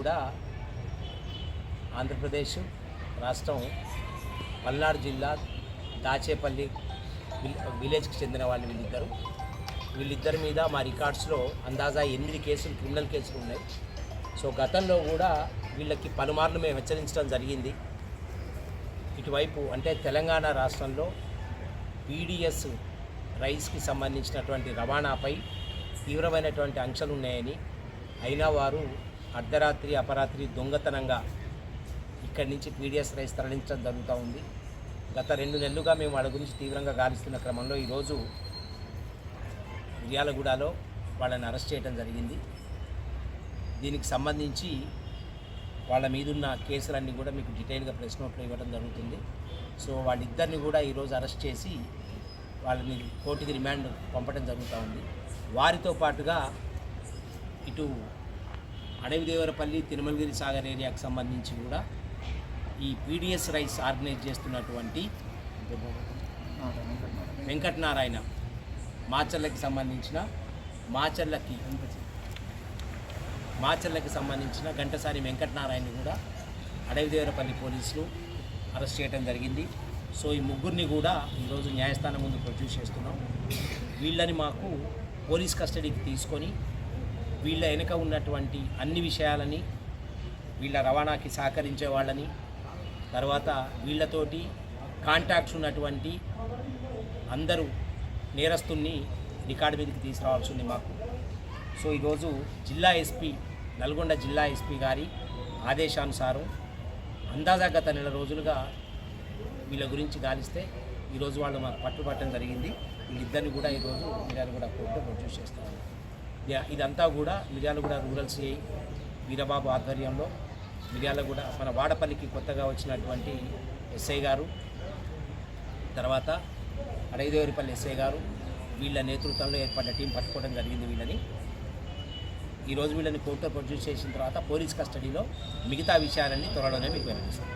కూడా ఆంధ్రప్రదేశ్ రాష్ట్రం పల్నాడు జిల్లా దాచేపల్లి విలేజ్కి చెందిన వాళ్ళు వీళ్ళిద్దరు. వీళ్ళిద్దరి మీద మా రికార్డ్స్లో అందాజా ఎనిమిది కేసులు క్రిమినల్ కేసులు ఉన్నాయి. సో గతంలో కూడా వీళ్ళకి పలుమార్లు మేము హెచ్చరించడం జరిగింది. ఇటువైపు అంటే తెలంగాణ రాష్ట్రంలో పీడిఎస్ రైస్కి సంబంధించినటువంటి రవాణాపై తీవ్రమైనటువంటి ఆంక్షలు ఉన్నాయని అయినా వారు అర్ధరాత్రి అపరాత్రి దొంగతనంగా ఇక్కడి నుంచి పీడిఎస్ రైస్ తరలించడం జరుగుతూ ఉంది. గత రెండు నెలలుగా మేము వాళ్ళ గురించి తీవ్రంగా గాలిస్తున్న క్రమంలో ఈరోజు మిర్యాలగూడలో వాళ్ళని అరెస్ట్ చేయడం జరిగింది. దీనికి సంబంధించి వాళ్ళ మీదున్న కేసులన్నీ కూడా మీకు డీటెయిల్గా ప్రెస్ నోట్లో ఇవ్వడం జరుగుతుంది. సో వాళ్ళిద్దరిని కూడా ఈరోజు అరెస్ట్ చేసి వాళ్ళని కోర్టుకి రిమాండ్ పంపడం జరుగుతూ ఉంది. వారితో పాటుగా ఇటు అడవిదేవరపల్లి తిరుమలగిరి సాగర్ ఏరియాకు సంబంధించి కూడా ఈ పీడిఎస్ రైస్ ఆర్గనైజ్ చేస్తున్నటువంటి వెంకటనారాయణ మాచర్లకి సంబంధించిన మాచర్లకి మాచర్లకి సంబంధించిన ఘంటసారి వెంకటనారాయణ కూడా అడవిదేవరపల్లి పోలీసులు అరెస్ట్ చేయడం జరిగింది. సో ఈ ముగ్గురిని కూడా ఈరోజు న్యాయస్థానం ముందు ప్రొడ్యూస్ చేస్తున్నాం. వీళ్ళని మాకు పోలీస్ కస్టడీకి తీసుకొని వీళ్ళ వెనుక ఉన్నటువంటి అన్ని విషయాలని వీళ్ళ రవాణాకి సహకరించే వాళ్ళని తర్వాత వీళ్ళతోటి కాంటాక్ట్స్ ఉన్నటువంటి అందరూ నేరస్తుల్ని రికార్డు మీదకి తీసుకురావాల్సి ఉంది మాకు. సో ఈరోజు జిల్లా ఎస్పీ నల్గొండ జిల్లా ఎస్పీ గారి ఆదేశానుసారం అందాజా గత నెల రోజులుగా వీళ్ళ గురించి గాలిస్తే ఈరోజు వాళ్ళు మాకు పట్టుబట్టడం జరిగింది. వీళ్ళిద్దరిని కూడా ఈరోజు వీళ్ళని కూడా కోర్టులో ప్రొడ్యూస్ చేస్తారు. ఇదంతా కూడా మిర్యాలగూడ రూరల్ సిఐ వీరబాబు ఆధ్వర్యంలో మిర్యాలగూడ మన వాడపల్లికి కొత్తగా వచ్చినటువంటి ఎస్ఐ గారు తర్వాత అడైదేవరిపల్లి ఎస్ఐ గారు వీళ్ళ నేతృత్వంలో ఏర్పడిన టీం పట్టుకోవడం జరిగింది వీళ్ళని. ఈరోజు వీళ్ళని కోర్టులో ప్రొడ్యూస్ చేసిన తర్వాత పోలీస్ కస్టడీలో మిగతా విషయాలన్నీ త్వరలోనే మీకు వెల్లడిస్తాం